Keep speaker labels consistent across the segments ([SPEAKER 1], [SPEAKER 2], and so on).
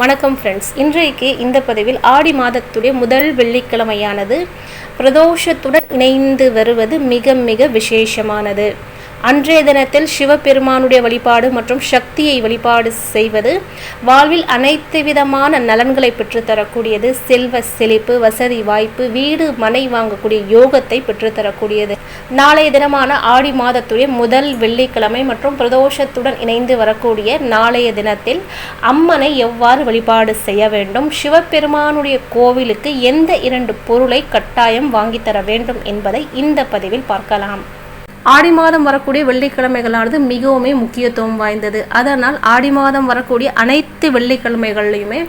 [SPEAKER 1] வணக்கம் ஃப்ரெண்ட்ஸ் இன்றைக்கு இந்த பதிவில் ஆடி மாதத்துடைய முதல் வெள்ளிக்கிழமையானது பிரதோஷத்துடன் இணைந்து வருவது மிக மிக விசேஷமானது. அன்றைய தினத்தில் சிவபெருமானுடைய வழிபாடு மற்றும் சக்தியை வழிபாடு செய்வது வாழ்வில் அனைத்து விதமான நலன்களை பெற்றுத்தரக்கூடியது. செல்வ செழிப்பு வசதி வாய்ப்பு வீடு மனை வாங்கக்கூடிய யோகத்தை பெற்றுத்தரக்கூடியது. நாளைய தினமான ஆடி மாதத்துடைய முதல் வெள்ளிக்கிழமை மற்றும் பிரதோஷத்துடன் இணைந்து வரக்கூடிய நாளைய தினத்தில் அம்மனை எவ்வாறு வழிபாடு செய்ய வேண்டும்? சிவபெருமானுடைய கோவிலுக்கு எந்த இரண்டு பொருளை கட்டாயம் வாங்கித் தர வேண்டும் என்பதை இந்த பதிவில் பார்க்கலாம். ஆடி மாதம் வரக்கூடிய வெள்ளிக்கிழமைகளானது மிகவுமே முக்கியத்துவம் வாய்ந்தது. அதனால் ஆடி மாதம் வரக்கூடிய அனைத்து வெள்ளிக்கிழமைகள்லையுமே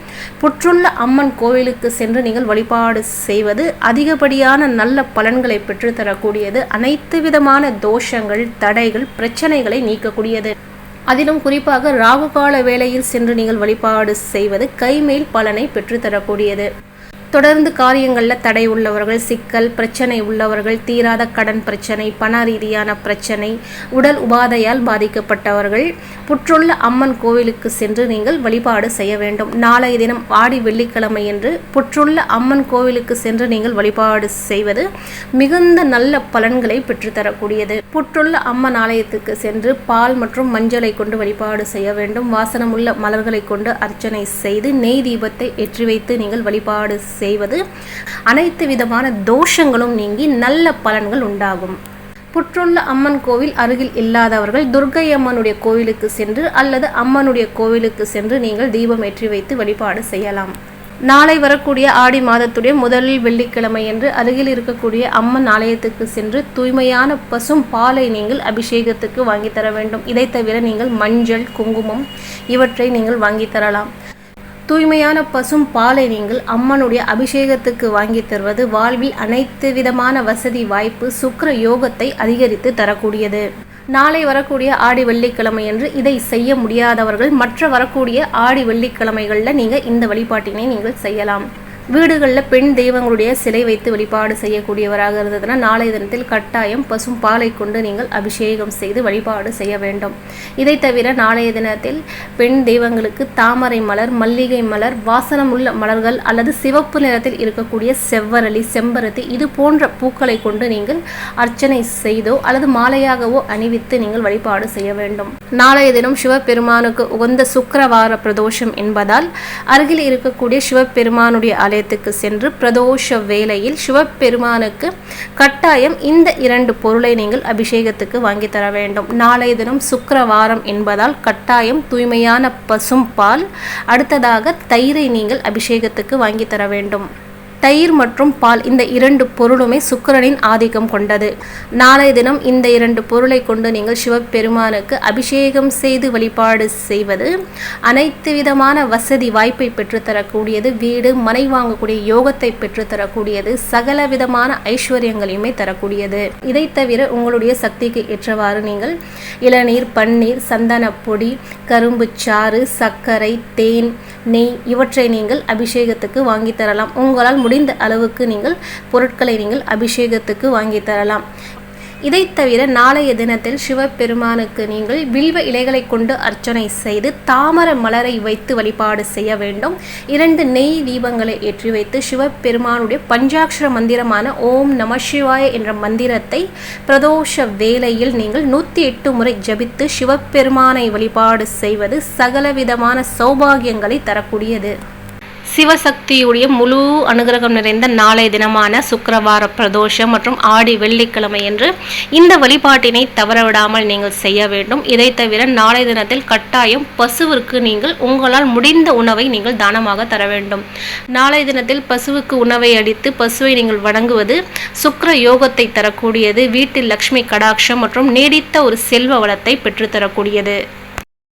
[SPEAKER 1] புற்றுள்ள அம்மன் கோவிலுக்கு சென்று நீங்கள் வழிபாடு செய்வது அதிகப்படியான நல்ல பலன்களை பெற்றுத்தரக்கூடியது. அனைத்து விதமான தோஷங்கள் தடைகள் பிரச்சனைகளை நீக்கக்கூடியது. அதிலும் குறிப்பாக ராகுகால வேளையில் சென்று நீங்கள் வழிபாடு செய்வது கைமேல் பலனை பெற்றுத்தரக்கூடியது. தொடர்ந்து காரியங்களில் தடை உள்ளவர்கள் சிக்கல் பிரச்சனை உள்ளவர்கள் தீராத கடன் பிரச்சனை பண ரீதியான பிரச்சனை உடல் உபாதையால் பாதிக்கப்பட்டவர்கள் புற்றுள்ள அம்மன் கோவிலுக்கு சென்று நீங்கள் வழிபாடு செய்ய வேண்டும். நாளைய தினம் ஆடி வெள்ளிக்கிழமை என்று புற்றுள்ள அம்மன் கோவிலுக்கு சென்று நீங்கள் வழிபாடு செய்வது மிகுந்த நல்ல பலன்களை பெற்றுத்தரக்கூடியது. புற்றுள்ள அம்மன் ஆலயத்துக்கு சென்று பால் மற்றும் மஞ்சளை கொண்டு வழிபாடு செய்ய வேண்டும். வாசனமுள்ள மலர்களை கொண்டு அர்ச்சனை செய்து நெய் தீபத்தை ஏற்றி வைத்து நீங்கள் வழிபாடு செய்வது. அனைத்து விதமான தோஷங்களும் நீங்கி நல்ல பலன்கள் உண்டாகும். புற்றுள்ள அம்மன் கோவில் அருகில் இல்லாதவர்கள் துர்கை அம்மனுடைய கோவிலுக்கு சென்று அல்லது அம்மனுடைய கோவிலுக்கு சென்று நீங்கள் தீபம் ஏற்றி வைத்து வழிபாடு செய்யலாம். நாளை வரக்கூடிய ஆடி மாதத்துடைய முதல் வெள்ளிக்கிழமை என்று அருகில் இருக்கக்கூடிய அம்மன் ஆலயத்துக்கு சென்று தூய்மையான பசும் பாலை நீங்கள் அபிஷேகத்துக்கு வாங்கி தர வேண்டும். இதை தவிர நீங்கள் மஞ்சள் குங்குமம் இவற்றை நீங்கள் வாங்கி தரலாம். தூய்மையான பசும் பாலை நீங்கள் அம்மனுடைய அபிஷேகத்துக்கு வாங்கி தருவது. வாழ்வில் அனைத்து விதமான வசதி வாய்ப்பு சுக்கர யோகத்தை அதிகரித்து தரக்கூடியது. நாளை வரக்கூடிய ஆடி வெள்ளிக்கிழமை என்று இதை செய்ய முடியாதவர்கள் மற்ற வரக்கூடிய ஆடி வெள்ளிக்கிழமைகளில் நீங்கள் இந்த வழிபாட்டினை நீங்கள் செய்யலாம். வீடுகளில் பெண் தெய்வங்களுடைய சிலை வைத்து வழிபாடு செய்யக்கூடியவராக இருந்ததுன்னா நாளைய தினத்தில் கட்டாயம் பசும் பாலை கொண்டு நீங்கள் அபிஷேகம் செய்து வழிபாடு செய்ய வேண்டும். இதை தவிர நாளைய தினத்தில் பெண் தெய்வங்களுக்கு தாமரை மலர் மல்லிகை மலர் வாசனம் உள்ள மலர்கள் அல்லது சிவப்பு நிறத்தில் இருக்கக்கூடிய செவ்வரளி செம்பருத்தி இது போன்ற பூக்களை கொண்டு நீங்கள் அர்ச்சனை செய்தோ அல்லது மாலையாகவோ அணிவித்து நீங்கள் வழிபாடு செய்ய வேண்டும். நாளைய தினம் சிவபெருமானுக்கு உகந்த சுக்கரவார பிரதோஷம் என்பதால் அருகில் இருக்கக்கூடிய சிவபெருமானுடைய அலை ஆலயத்துக்கு சென்று பிரதோஷ வேளையில் சிவபெருமானுக்கு கட்டாயம் இந்த இரண்டு பொருளை நீங்கள் அபிஷேகத்துக்கு வாங்கி தர வேண்டும். நாளைய தினம் சுக்கரவாரம் என்பதால் கட்டாயம் தூய்மையான பசும் பால் அடுத்ததாக தயிரை நீங்கள் அபிஷேகத்துக்கு வாங்கி தர வேண்டும். தயிர் மற்றும் பால் இந்த இரண்டு பொருளுமே சுக்கிரனின் ஆதிக்கம் கொண்டது. நாளைய தினம் இந்த இரண்டு பொருளை கொண்டு நீங்கள் சிவபெருமானுக்கு அபிஷேகம் செய்து வழிபாடு செய்வது அனைத்து விதமான வசதி வாய்ப்பை பெற்றுத்தரக்கூடியது வீடு மனை வாங்கக்கூடிய யோகத்தை பெற்றுத்தரக்கூடியது சகல விதமான ஐஸ்வர்யங்களையுமே தரக்கூடியது. இதை தவிர உங்களுடைய சக்திக்கு ஏற்றவாறு நீங்கள் இளநீர் பன்னீர் சந்தன பொடி கரும்பு சாறு சர்க்கரை தேன் நெய் இவற்றை நீங்கள் அபிஷேகத்துக்கு வாங்கி தரலாம். உங்களால் முடிந்த அளவுக்கு நீங்கள் பொருட்களை நீங்கள் அபிஷேகத்துக்கு வாங்கி தரலாம். இதை தவிர நாளைய தினத்தில் சிவபெருமானுக்கு நீங்கள் வில்வ இலைகளை கொண்டு அர்ச்சனை செய்து தாமர மலரை வைத்து வழிபாடு செய்ய வேண்டும். இரண்டு நெய் தீபங்களை ஏற்றி வைத்து சிவபெருமானுடைய பஞ்சாட்சர மந்திரமான ஓம் நம சிவாய என்ற மந்திரத்தை பிரதோஷ வேலையில் நீங்கள் நூற்றி எட்டு முறை ஜபித்து சிவபெருமானை வழிபாடு செய்வது சகலவிதமான சௌபாகியங்களை தரக்கூடியது. சிவசக்தியுடைய முழு அனுகிரகம் நிறைந்த நாளைய தினமான சுக்கரவார பிரதோஷம் மற்றும் ஆடி வெள்ளிக்கிழமை என்று இந்த வழிபாட்டினை தவறவிடாமல் நீங்கள் செய்ய வேண்டும். இதை தவிர நாளை தினத்தில் கட்டாயம் பசுவிற்கு நீங்கள் உங்களால் முடிந்த உணவை நீங்கள் தானமாக தர வேண்டும். நாளை தினத்தில் பசுவுக்கு உணவை அடித்து பசுவை நீங்கள் வணங்குவது சுக்கர யோகத்தை தரக்கூடியது. வீட்டில் லக்ஷ்மி கடாட்சம் மற்றும் நீடித்த ஒரு செல்வ வளத்தை பெற்றுத்தரக்கூடியது.